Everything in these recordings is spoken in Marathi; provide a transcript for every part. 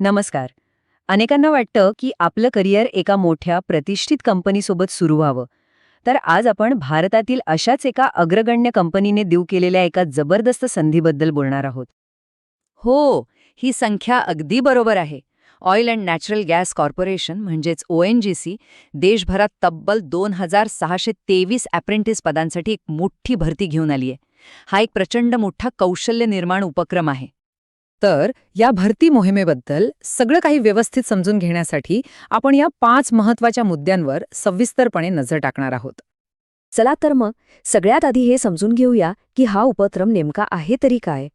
नमस्कार. अनेकांना वाटतं की आपलं करिअर एका मोठ्या प्रतिष्ठित कंपनीसोबत सुरू व्हावं. तर आज आपण भारतातील अशाच एका अग्रगण्य कंपनीने देऊ केलेल्या एका जबरदस्त संधीबद्दल बोलणार आहोत. हो ही संख्या अगदी बरोबर आहे. Oil and natural gas corporation म्हणजेच ओ एन जी सी देशभरात तब्बल दोन हजार सहाशे तेवीस अप्रेंटिस पदांसाठी एक मोठी भरती घेऊन आली आहे हा एक प्रचंड मोठा कौशल्य निर्माण उपक्रम आहे. तर या भरती मोहिमेबद्दल सगळं काही व्यवस्थित समजून घेण्यासाठी आपण या पाच महत्त्वाच्या मुद्द्यांवर सविस्तरपणे नजर टाकणार आहोत. चला तर मग सगळ्यात आधी हे समजून घेऊया की हा उपक्रम नेमका आहे तरी काय.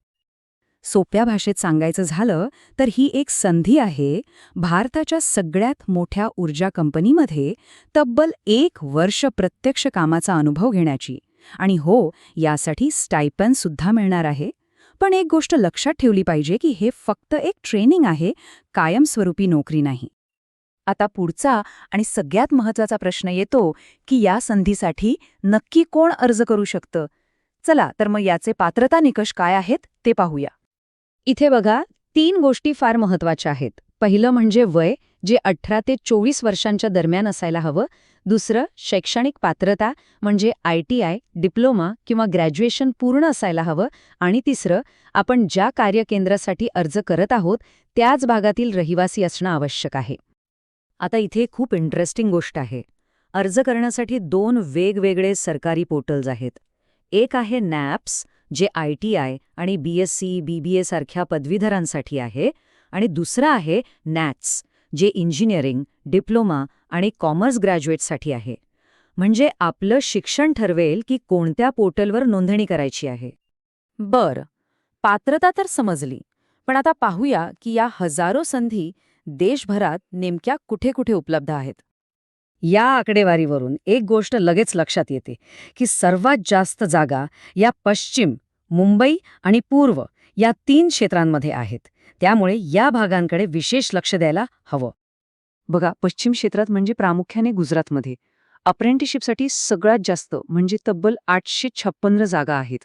सोप्या भाषेत सांगायचं झालं तर ही एक संधी आहे भारताच्या सगळ्यात मोठ्या ऊर्जा कंपनीमध्ये तब्बल एक वर्ष प्रत्यक्ष कामाचा अनुभव घेण्याची. आणि हो यासाठी स्टायपन सुद्धा मिळणार आहे. पण एक गोष्ट लक्षात ठेवली पाहिजे की हे फक्त एक ट्रेनिंग आहे कायमस्वरूपी नोकरी नाही. आता पुढचा आणि सगळ्यात महत्त्वाचा प्रश्न येतो की या संधीसाठी नक्की कोण अर्ज करू शकतं? चला तर मग याचे पात्रता निकष काय आहेत ते पाहूया. इथे बघा तीन गोष्टी फार महत्त्वाच्या आहेत. पहिलं म्हणजे वय जे अठरा ते चोवीस वर्षांच्या दरम्यान असायला हवं. दुसरं शैक्षणिक पात्रता म्हणजे आय टी आय डिप्लोमा किंवा ग्रॅज्युएशन पूर्ण असायला हवं. आणि तिसरं आपण ज्या कार्यकेंद्रासाठी अर्ज करत आहोत त्याच भागातील रहिवासी असणं आवश्यक आहे. आता इथे खूप इंटरेस्टिंग गोष्ट आहे. अर्ज करण्यासाठी दोन वेगवेगळे सरकारी पोर्टल्स आहेत. एक आहे नॅप्स जे आय टी आय आणि बी एस सी बी बी ए सारख्या पदवीधरांसाठी आहे. आणि दुसरं आहे नॅट्स जे इंजिनिअरिंग डिप्लोमा आणि कॉमर्स ग्रॅज्युएटसाठी आहे. म्हणजे आपलं शिक्षण ठरवेल की कोणत्या पोर्टलवर नोंदणी करायची आहे. बरं पात्रता तर समजली पण आता पाहूया की या हजारो संधी देशभरात नेमक्या कुठे कुठे उपलब्ध आहेत. या आकडेवारीवरून एक गोष्ट लगेच लक्षात येते की सर्वात जास्त जागा या पश्चिम मुंबई आणि पूर्व या तीन क्षेत्रांमध्ये आहेत. त्यामुळे या भागांकडे विशेष लक्ष द्यायला हवं. बघा पश्चिम क्षेत्रात म्हणजे प्रामुख्याने गुजरातमध्ये. अप्रेंटिसशिपसाठी सगळ्यात जास्त म्हणजे तब्बल आठशे छप्पन्न जागा आहेत.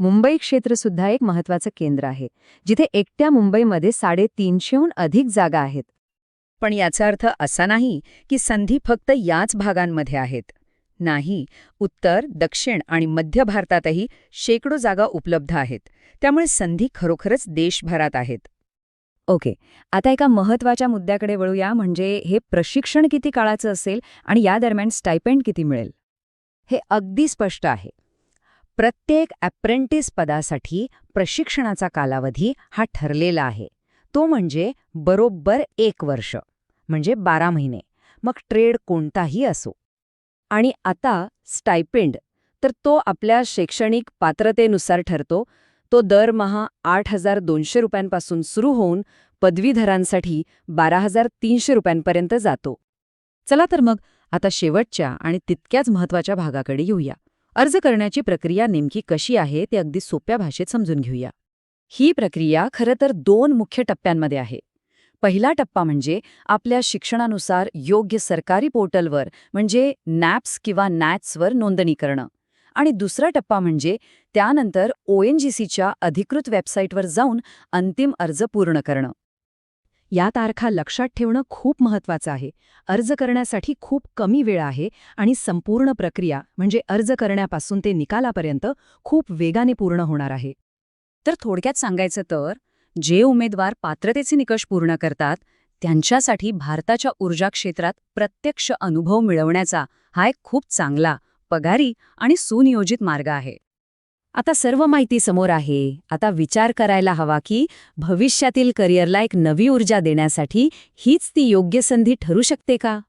मुंबई क्षेत्र सुद्धा एक महत्वाचं केंद्र आहे जिथे एकट्या मुंबईमध्ये साडेतीनशेहून अधिक जागा आहेत. पण याचा अर्थ असा नाही की संधी फक्त याच भागांमध्ये आहेत. नाही. उत्तर दक्षिण आणि मध्य भारतातही शेकडो जागा उपलब्ध आहेत. त्यामुळे संधी खरोखरच देशभरात आहेत. ओके. आता एका महत्त्वाच्या मुद्द्याकडे वळूया म्हणजे हे प्रशिक्षण किती काळाचं असेल आणि या दरम्यान स्टायपेंड किती मिळेल? हे अगदी स्पष्ट आहे. प्रत्येक ॲप्रेंटिस पदासाठी प्रशिक्षणाचा कालावधी हा ठरलेला आहे. तो म्हणजे बरोबर एक वर्ष म्हणजे बारा महिने. मग ट्रेड कोणताही असो. आणि आता स्टायपेंड तर तो आपल्या शैक्षणिक पात्रतेनुसार ठरतो. तो दरमहा आठ हजार दोनशे रुपयांपासून सुरू होऊन पदवीधरांसाठी बारा हजार तीनशे रुपयांपर्यंत जातो. चला तर मग आता शेवटच्या आणि तितक्याच महत्त्वाच्या भागाकडे येऊया. अर्ज करण्याची प्रक्रिया नेमकी कशी आहे ते अगदी सोप्या भाषेत समजून घेऊया. ही प्रक्रिया खरं तर दोन मुख्य टप्प्यांमध्ये आहे. पहिला टप्पा म्हणजे आपल्या शिक्षणानुसार योग्य सरकारी पोर्टलवर म्हणजे नॅप्स किंवा नॅट्सवर नोंदणी करणं. आणि दुसरा टप्पा म्हणजे त्यानंतर ओ एन जी सीच्या अधिकृत वेबसाईटवर जाऊन अंतिम अर्ज पूर्ण करणं. या तारखा लक्षात ठेवणं खूप महत्वाचं आहे. अर्ज करण्यासाठी खूप कमी वेळ आहे आणि संपूर्ण प्रक्रिया म्हणजे अर्ज करण्यापासून ते निकालापर्यंत खूप वेगाने पूर्ण होणार आहे. तर थोडक्यात सांगायचं तर जे उमेदवार पात्रतेचे निकष पूर्ण करतात त्यांच्यासाठी भारताच्या ऊर्जा क्षेत्रात प्रत्यक्ष अनुभव मिळवण्याचा हा एक खूप चांगला पगारी आणि सुनियोजित मार्ग आहे. आता सर्व माहिती समोर आहे. आता विचार करायला हवा की भविष्यातील करिअरला एक नवी ऊर्जा देण्यासाठी हीच ती योग्य संधी ठरू शकते का?